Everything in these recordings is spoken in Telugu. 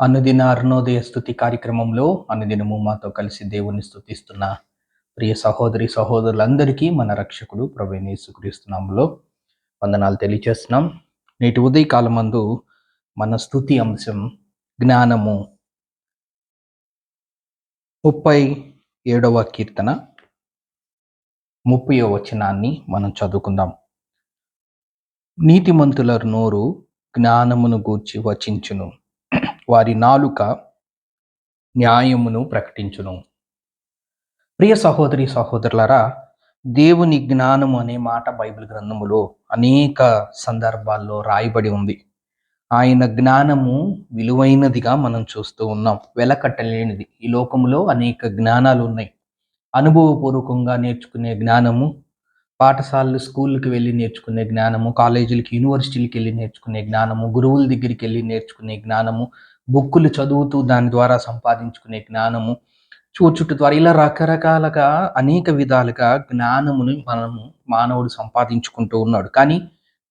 అనుదిన అరుణోదయ స్థుతి కార్యక్రమంలో అనుదినము మాతో కలిసి దేవుని స్థుతిస్తున్న ప్రియ సహోదరి సహోదరులందరికీ మన రక్షకుడు ప్రవీణ్ యేసుక్రీస్తునాములో వందనాలు తెలియజేస్తున్నాం. నేటి ఉదయకాలమందు మన స్థుతి అంశం జ్ఞానము ముప్పై ఏడవ కీర్తన ముప్పై వచనాన్ని మనం చదువుకుందాం. నీతిమంతుల నోరు జ్ఞానమును గూర్చి వచించును. వారి నాలుక న్యాయమును ప్రకటించును. ప్రియ సహోదరి సహోదరులారా దేవుని జ్ఞానం అనే మాట బైబిల్ గ్రంథములో అనేక సందర్భాల్లో రాయబడి ఉంది. ఆయన జ్ఞానము విలువైనదిగా మనం చూస్తూ ఉన్నాం. వెలకట్టలేనిది. ఈ లోకంలో అనేక జ్ఞానాలు ఉన్నాయి. అనుభవపూర్వకంగా నేర్చుకునే జ్ఞానము పాఠశాలలు స్కూళ్ళకి వెళ్ళి నేర్చుకునే జ్ఞానము కాలేజీలకి యూనివర్సిటీలకి వెళ్ళి నేర్చుకునే జ్ఞానము గురువుల దగ్గరికి వెళ్ళి నేర్చుకునే జ్ఞానము బుక్కులు చదువుతూ దాని ద్వారా సంపాదించుకునే జ్ఞానము చూచుట ద్వారా ఇలా రకరకాలుగా అనేక విధాలుగా జ్ఞానమును మనము మానవుడు సంపాదించుకుంటూ ఉన్నాడు. కానీ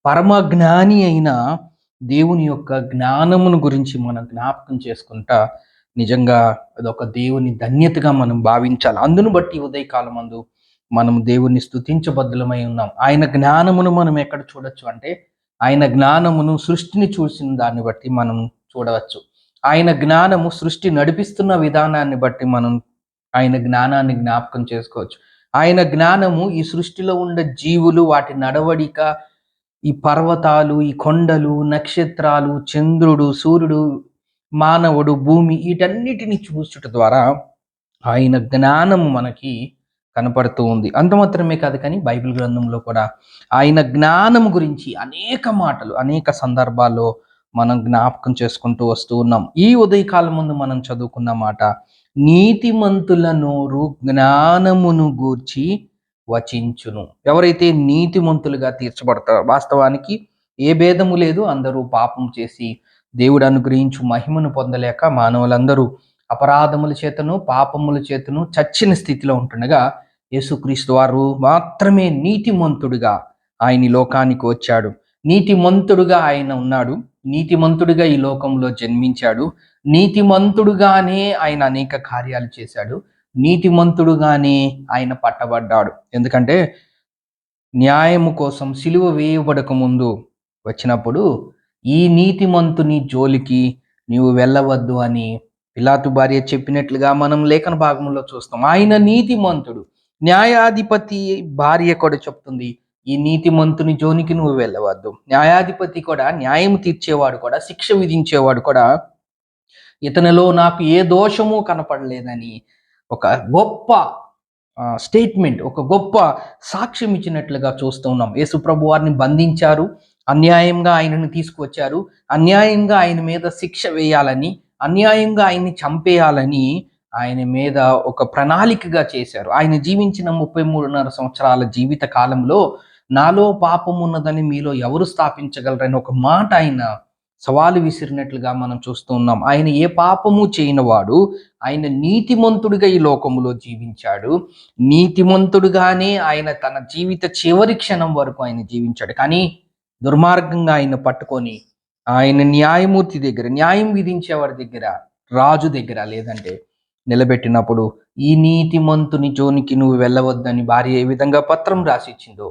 పరమ జ్ఞాని అయిన దేవుని యొక్క జ్ఞానమును గురించి మనం జ్ఞాపకం చేసుకుంటా నిజంగా అదొక దేవుని ధన్యతగా మనం భావించాలి. అందును బట్టి ఉదయకాలం అందు మనం దేవుని స్థుతించబద్ధులమై ఉన్నాం. ఆయన జ్ఞానమును మనం ఎక్కడ చూడొచ్చు అంటే ఆయన జ్ఞానమును సృష్టిని చూసిన దాన్ని బట్టి మనం చూడవచ్చు. ఆయన జ్ఞానము సృష్టి నడిపిస్తున్న విధానాన్ని బట్టి మనం ఆయన జ్ఞానాన్ని జ్ఞాపకం చేసుకోవచ్చు. ఆయన జ్ఞానము ఈ సృష్టిలో ఉండే జీవులు వాటి నడవడిక ఈ పర్వతాలు ఈ కొండలు నక్షత్రాలు చంద్రుడు సూర్యుడు మానవుడు భూమి వీటన్నిటిని చూసుట ద్వారా ఆయన జ్ఞానము మనకి కనపడుతూ ఉంది. అంత మాత్రమే కాదు కానీ బైబిల్ గ్రంథంలో కూడా ఆయన జ్ఞానం గురించి అనేక మాటలు అనేక సందర్భాల్లో మనం జ్ఞాపకం చేసుకుంటూ వస్తూ ఉన్నాం. ఈ ఉదయకాలం ముందు మనం చదువుకున్న మాట నీతిమంతుల నోరు జ్ఞానమును గూర్చి వచించును. ఎవరైతే నీతిమంతులుగా తీర్చబడతారో వాస్తవానికి ఏ భేదము లేదు. అందరూ పాపం చేసి దేవుడు అనుగ్రహించు మహిమను పొందలేక మానవులందరూ అపరాధముల చేతను పాపముల చేతను చచ్చిన స్థితిలో ఉంటుండగా యేసుక్రీస్తు వారు మాత్రమే నీతిమంతుడిగా ఆయన లోకానికి వచ్చాడు. నీతిమంతుడుగా ఆయన ఉన్నాడు. నీతిమంతుడిగా ఈ లోకంలో జన్మించాడు. నీతిమంతుడుగానే ఆయన అనేక కార్యాలు చేశాడు. నీతిమంతుడుగానే ఆయన పట్టబడ్డాడు. ఎందుకంటే న్యాయము కోసం సిలువ వేయబడక ముందు వచ్చినప్పుడు ఈ నీతిమంతుని జోలికి నీవు వెళ్ళవద్దు అని పిలాతు భార్య చెప్పినట్లుగా మనం లేఖన భాగంలో చూస్తాం. ఆయన నీతిమంతుడు. న్యాయాధిపతి భార్య కూడా చెప్తుంది. ఈ నీతిమంతుని జోనికి నువ్వు వెళ్ళవద్దు. న్యాయాధిపతి కూడా న్యాయం తీర్చేవాడు కూడా శిక్ష విధించేవాడు కూడా ఇతనిలో నాకు ఏ దోషము కనపడలేదని ఒక గొప్ప స్టేట్మెంట్ ఒక గొప్ప సాక్ష్యం ఇచ్చినట్లుగా చూస్తూ ఉన్నాం. యేసుప్రభు వారిని బంధించారు అన్యాయంగా ఆయనను తీసుకువచ్చారు అన్యాయంగా ఆయన మీద శిక్ష వేయాలని అన్యాయంగా ఆయన్ని చంపేయాలని ఆయన మీద ఒక ప్రణాళికగా చేశారు. ఆయన జీవించిన ముప్పై మూడున్నర సంవత్సరాల జీవిత కాలంలో నాలో పాపం ఉన్నదని మీలో ఎవరు స్థాపించగలరని ఒక మాట ఆయన సవాలు విసిరినట్లుగా మనం చూస్తూ ఉన్నాం. ఆయన ఏ పాపము చేయనివాడు ఆయన నీతిమంతుడిగా ఈ లోకములో జీవించాడు. నీతిమంతుడుగానే ఆయన తన జీవిత చివరి క్షణం వరకు ఆయన జీవించాడు. కానీ దుర్మార్గంగా ఆయన పట్టుకొని ఆయన న్యాయమూర్తి దగ్గర న్యాయం విధించేవారి దగ్గర రాజు దగ్గర లేదంటే నిలబెట్టినప్పుడు ఈ నీతిమంతుని జోనికి నువ్వు వెళ్ళవద్దని భార్య ఏ విధంగా పత్రం రాసిచ్చిందో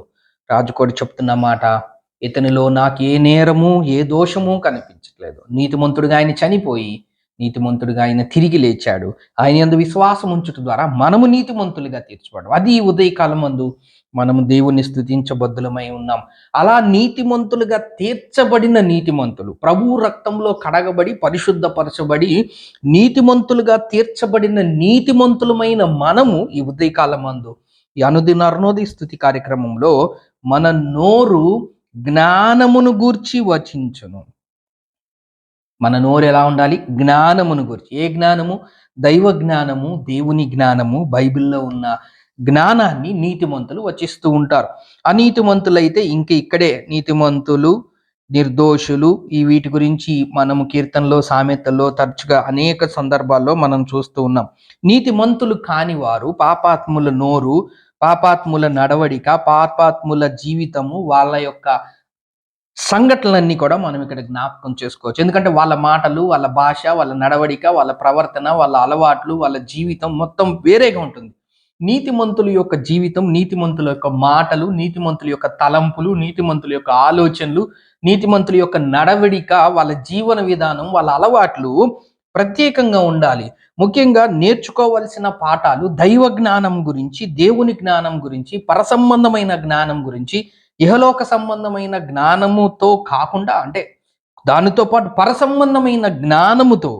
రాజుకోడి చెప్తున్న మాట ఇతనిలో నాకు ఏ నేరము ఏ దోషము కనిపించట్లేదు. నీతిమంతుడిగా ఆయన చనిపోయి నీతిమంతుడిగా ఆయన తిరిగి లేచాడు. ఆయన ఎందు విశ్వాసం ఉంచుట ద్వారా మనము నీతిమంతులుగా తీర్చబడం అది ఉదయకాలం మందు మనము దేవుణ్ణి స్థుతించబద్దులమై ఉన్నాం. అలా నీతిమంతులుగా తీర్చబడిన నీతిమంతులు ప్రభు రక్తంలో కడగబడి పరిశుద్ధపరచబడి నీతిమంతులుగా తీర్చబడిన నీతిమంతులమైన మనము ఈ ఉదయకాలం మందు ఈ అనుదిన అరుణోదయ స్థుతి కార్యక్రమంలో మన నోరు జ్ఞానమును గూర్చి వచించును. మన నోరు ఎలా ఉండాలి? జ్ఞానమును గురించి. ఏ జ్ఞానము? దైవ జ్ఞానము దేవుని జ్ఞానము బైబిల్లో ఉన్న జ్ఞానాన్ని నీతిమంతులు వచిస్తూ ఉంటారు. అనీతిమంతులైతే ఇంక ఇక్కడే నీతిమంతులు నిర్దోషులు ఈ వీటి గురించి మనము కీర్తనలో సామెతల్లో తరచుగా అనేక సందర్భాల్లో మనం చూస్తూ ఉన్నాం. నీతిమంతులు కాని వారు పాపాత్ముల నోరు పాపాత్ముల నడవడిక పాపాత్ముల జీవితము వాళ్ళ యొక్క సంఘటనలన్నీ కూడా మనం ఇక్కడ జ్ఞాపకం చేసుకోవచ్చు. ఎందుకంటే వాళ్ళ మాటలు వాళ్ళ భాష వాళ్ళ నడవడిక వాళ్ళ ప్రవర్తన వాళ్ళ అలవాట్లు వాళ్ళ జీవితం మొత్తం వేరేగా ఉంటుంది. నీతిమంతుల యొక్క జీవితం నీతిమంతుల యొక్క మాటలు నీతిమంతుల యొక్క తలంపులు నీతిమంతుల యొక్క ఆలోచనలు నీతిమంతుల యొక్క నడవడిక వాళ్ళ జీవన విధానం వాళ్ళ అలవాట్లు ప్రత్యేకంగా ఉండాలి. ముఖ్యంగా నేర్చుకోవలసిన పాఠాలు దైవ జ్ఞానం గురించి దేవుని జ్ఞానం గురించి పరసంబంధమైన జ్ఞానం గురించి ఇహలోక సంబంధమైన జ్ఞానముతో కాకుండా అంటే దానితో పాటు పరసంబంధమైన జ్ఞానముతో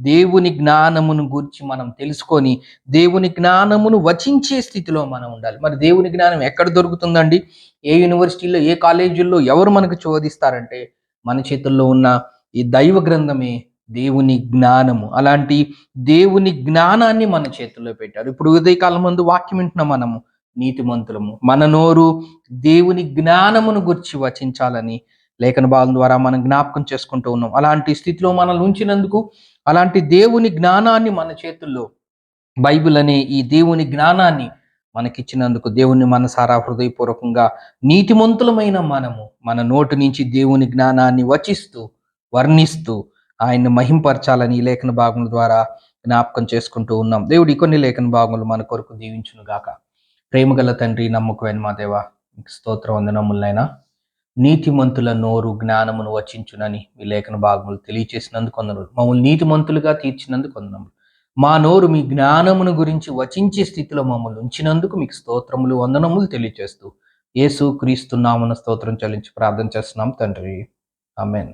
దేవుని జ్ఞానమును గురించి మనం తెలుసుకొని దేవుని జ్ఞానమును వచించే స్థితిలో మనం ఉండాలి. మరి దేవుని జ్ఞానం ఎక్కడ దొరుకుతుందండి? ఏ యూనివర్సిటీలో ఏ కాలేజీల్లో ఎవరు మనకు చోదిస్తారంటే మన చేతుల్లో ఉన్న ఈ దైవ గ్రంథమే దేవుని జ్ఞానము. అలాంటి దేవుని జ్ఞానాన్ని మన చేతుల్లో పెట్టారు. ఇప్పుడు ఉదయకాలం ముందు వాక్యం వింటున్నాం మనము నీతిమంతులము. మన నోరు దేవుని జ్ఞానమును గురించి వచించాలని లేఖన భాగం ద్వారా మనం జ్ఞాపకం చేసుకుంటూ ఉన్నాం. అలాంటి స్థితిలో మనల్ని ఉంచినందుకు అలాంటి దేవుని జ్ఞానాన్ని మన చేతుల్లో బైబిల్ అనే ఈ దేవుని జ్ఞానాన్ని మనకిచ్చినందుకు దేవుని మనసారా హృదయపూర్వకంగా నీతిమంతులమైన మనము మన నోటి నుంచి దేవుని జ్ఞానాన్ని వచిస్తూ వర్ణిస్తూ ఆయన్ని మహింపరచాలని లేఖన భాగముల ద్వారా జ్ఞాపకం చేసుకుంటూ ఉన్నాం. దేవుడి కొన్ని లేఖన భాగములు మన కొరకు దీవించునుగాక ప్రేమగల తండ్రి నమ్మకమైన మా దేవ మీకు స్తోత్ర వందనములైనా నీతిమంతుల నోరు జ్ఞానమును వచించునని మీ లేఖన భాగములు తెలియచేసినందుకు కొందరు మమ్మల్ని నీతిమంతులుగా తీర్చినందుకు వందనములు. మా నోరు మీ జ్ఞానమును గురించి వచించే స్థితిలో మమ్మల్ని ఉంచినందుకు మీకు స్తోత్రములు వందనములు తెలియచేస్తూ యేసు క్రీస్తు నామన స్తోత్రం చెల్లించి ప్రార్థన చేస్తున్నాం తండ్రి. ఆమెన్.